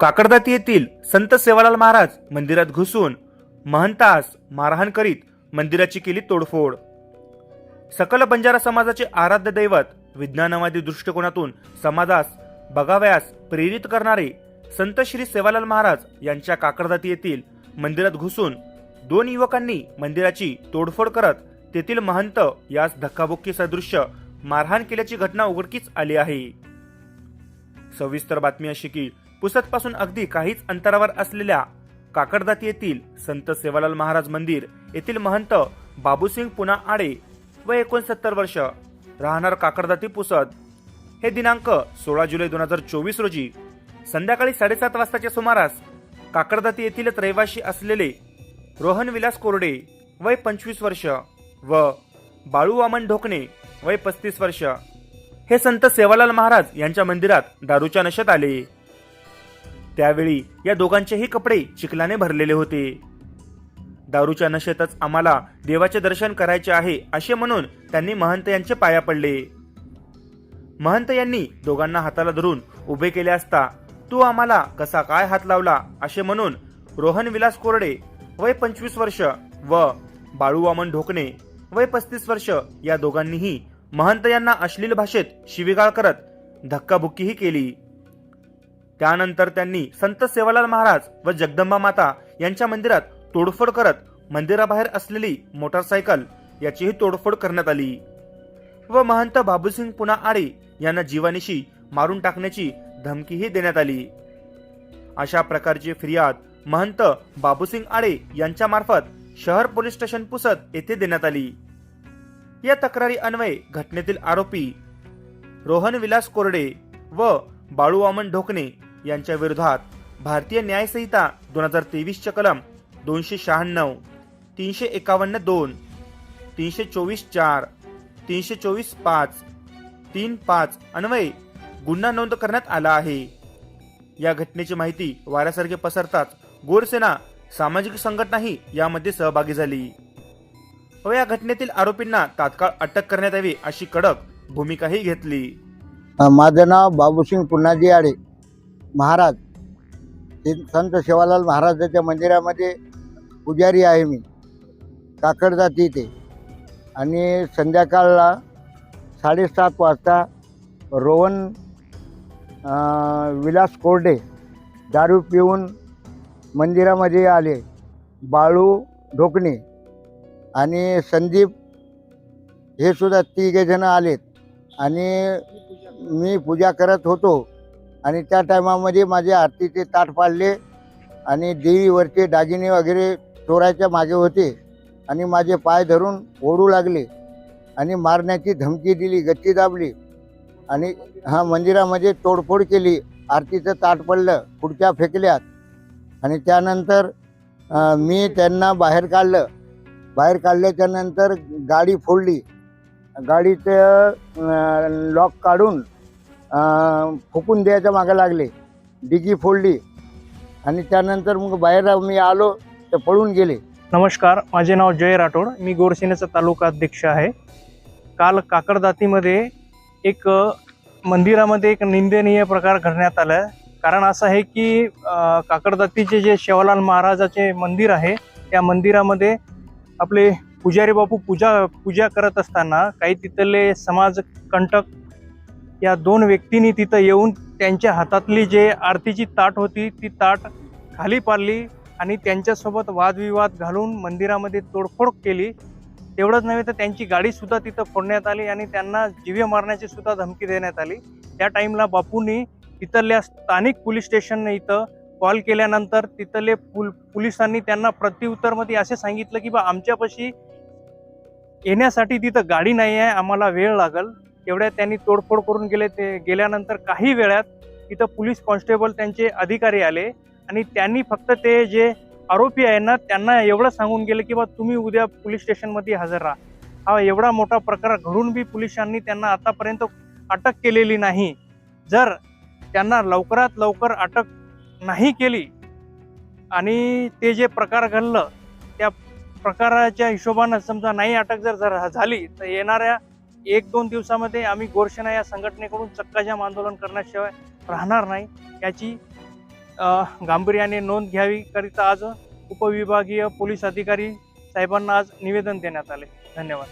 काकडदाती येथील संत सेवालाल महाराज मंदिरात घुसून महंतास मारहाण करीत मंदिराची केली तोडफोड. सकल बंजारा समाजाचे आराध्य दैवत विज्ञानवादी दृष्टिकोनातून समाजास बघावयास प्रेरित करणारे संत श्री सेवालाल महाराज यांच्या काकडदाती येथील मंदिरात घुसून दोन युवकांनी मंदिराची तोडफोड करत तेथील महंत यास धक्काबुक्की सदृश्य मारहाण केल्याची घटना उघडकीस आली आहे. सविस्तर बातमी अशी की पुसदपासून अगदी काहीच अंतरावर असलेल्या काकडदाती येथील संत सेवालाल महाराज मंदिर येथील महंत बाबूसिंग पुना आडे व एकोणसत्तर वर्ष राहणार काकडदाती पुसद हे दिनांक सोळा जुलै दोन हजार चोवीस रोजी संध्याकाळी साडेसात वाजताच्या सुमारास काकडदाती येथीलच रहिवाशी असलेले रोहन विलास कोरडे वय पंचवीस वर्ष व बाळू वामन ढोकणे वय पस्तीस वर्ष हे संत सेवालाल महाराज यांच्या मंदिरात दारूच्या नशेत आले. त्यावेळी या दोघांचेही कपडे चिखलाने भरलेले होते. दारूच्या नशेतच आम्हाला देवाचे दर्शन करायचे आहे असे म्हणून त्यांनी महंत यांचे पाया पडले. महंत यांनी दोघांना हाताला धरून उभे केले असता तू आम्हाला कसा काय हात लावला? असे म्हणून रोहन विलास कोरडे वय पंचवीस वर्ष व बाळू वामन ढोकणे वय पस्तीस वर्ष या दोघांनीही महंत यांना अश्लील भाषेत शिवीगाळ करत धक्काबुक्कीही केली. त्यानंतर त्यांनी संत सेवालाल महाराज व जगदंबा माता यांच्या मंदिरात तोडफोड करत मंदिराबाहेर असलेली मोटारसायकल याचीही तोडफोड करण्यात आली. व महंत बाबूसिंग पुना आडे यांना जीवानिशी मारून टाकण्याची धमकीही देण्यात आली. अशा प्रकारची फिर्याद महंत बाबूसिंग आडे यांच्या मार्फत शहर पोलीस स्टेशन पुसत येथे देण्यात आली. या तक्रारी अन्वये घटनेतील आरोपी रोहन विलास कोरडे व बाळू वामन ढोकणे यांच्या विरोधात भारतीय न्यायसंहिता दोन हजार तेवीसच्या कलम दोनशे शहाण्णव तीनशे एकावन्न दोन तीनशे चोवीस चार तीनशे चोवीस पाच तीन पाच अन्वये गुन्हा नोंद करण्यात आला आहे. या घटनेची माहिती वाऱ्यासारखे पसरताच गोरसेना सामाजिक संघटनाही यामध्ये सहभागी झाली. व या घटनेतील आरोपींना तात्काळ अटक करण्यात यावी अशी कडक भूमिकाही घेतली. माझं नाव बाबूसिंग पुन्हाजी आडे. महाराज. हे संत शिवालाल महाराजाच्या मंदिरामध्ये पुजारी आहे मी. काकड जाती ते आणि संध्याकाळला साडेसात वाजता रोहन विलास कोरडे दारू पिऊन मंदिरामध्ये आले. बाळू ढोकणे आणि संदीप हे सुद्धा तिघेजण आलेत. आणि मी पूजा करत होतो. आणि त्या टायमामध्ये माझे आरतीचे ताट पाडले आणि देवीवरचे दागिने वगैरे चोरायच्या मागे होते आणि माझे पाय धरून ओढू लागले आणि मारण्याची धमकी दिली गच्ची दाबली आणि हा मंदिरामध्ये तोडफोड केली. आरतीचं ताट पडलं खुर्च्या फेकल्यात आणि त्यानंतर मी त्यांना बाहेर काढलं. बाहेर काढल्याच्यानंतर गाडी फोडली. गाडीचं लॉक काढून फुकून द्यायच्या मागे लागले. डिगी फोडली. आणि त्यानंतर मग बाहेर मी आलो तर पळून गेले. नमस्कार माझे नाव जय राठोड. मी गोरसेनेचा तालुका अध्यक्ष आहे. काल काकडदातीमध्ये एक मंदिरामध्ये एक निंदनीय प्रकार घडण्यात आला. कारण असं आहे की काकडदातीचे जे शेवालाल महाराजाचे मंदिर आहे त्या मंदिरामध्ये आपले पुजारी बापू पूजा पूजा करत असताना काही तिथले समाज कंटक या दोन व्यक्तींनी तिथं येऊन त्यांच्या हातातली जे आरतीची ताट होती ती ताट खाली पाडली आणि त्यांच्यासोबत वादविवाद घालून मंदिरामध्ये तोडफोड केली. तेवढंच नव्हे तर त्यांची गाडीसुद्धा तिथं फोडण्यात आली आणि त्यांना जीवे मारण्याची सुद्धा धमकी देण्यात आली. त्या टाईमला बापूंनी तिथल्या स्थानिक पोलीस स्टेशन इथं कॉल केल्यानंतर तिथले पुल पोलिसांनी त्यांना प्रत्युत्तरमध्ये असे सांगितलं की बा आमच्यापाशी येण्यासाठी तिथं गाडी नाही आहे आम्हाला वेळ लागल. एवढ्या त्यांनी तोडफोड करून गेले ते गेल्यानंतर काही वेळात तिथं पोलीस कॉन्स्टेबल त्यांचे अधिकारी आले आणि त्यांनी फक्त ते जे आरोपी आहे ना त्यांना एवढं सांगून गेले की बा तुम्ही उद्या पोलीस स्टेशनमध्ये हजर राहा. हा एवढा मोठा प्रकार घडून बी पोलिसांनी त्यांना आतापर्यंत अटक केलेली नाही. जर त्यांना लवकरात लवकर अटक नाही केली आणि ते जे प्रकार घडलं त्या प्रकाराच्या हिशोबानं समजा नाही अटक जर जर झाली तर येणाऱ्या एक दोन दिवसामध्ये आम्ही गोरसेना या संघटनेकडून चक्काजाम आंदोलन करण्याशिवाय राहणार नाही. याची गांभीर्याने नोंद घ्यावी करिता आज उपविभागीय पोलीस अधिकारी साहेबांना आज निवेदन देण्यात आले. धन्यवाद.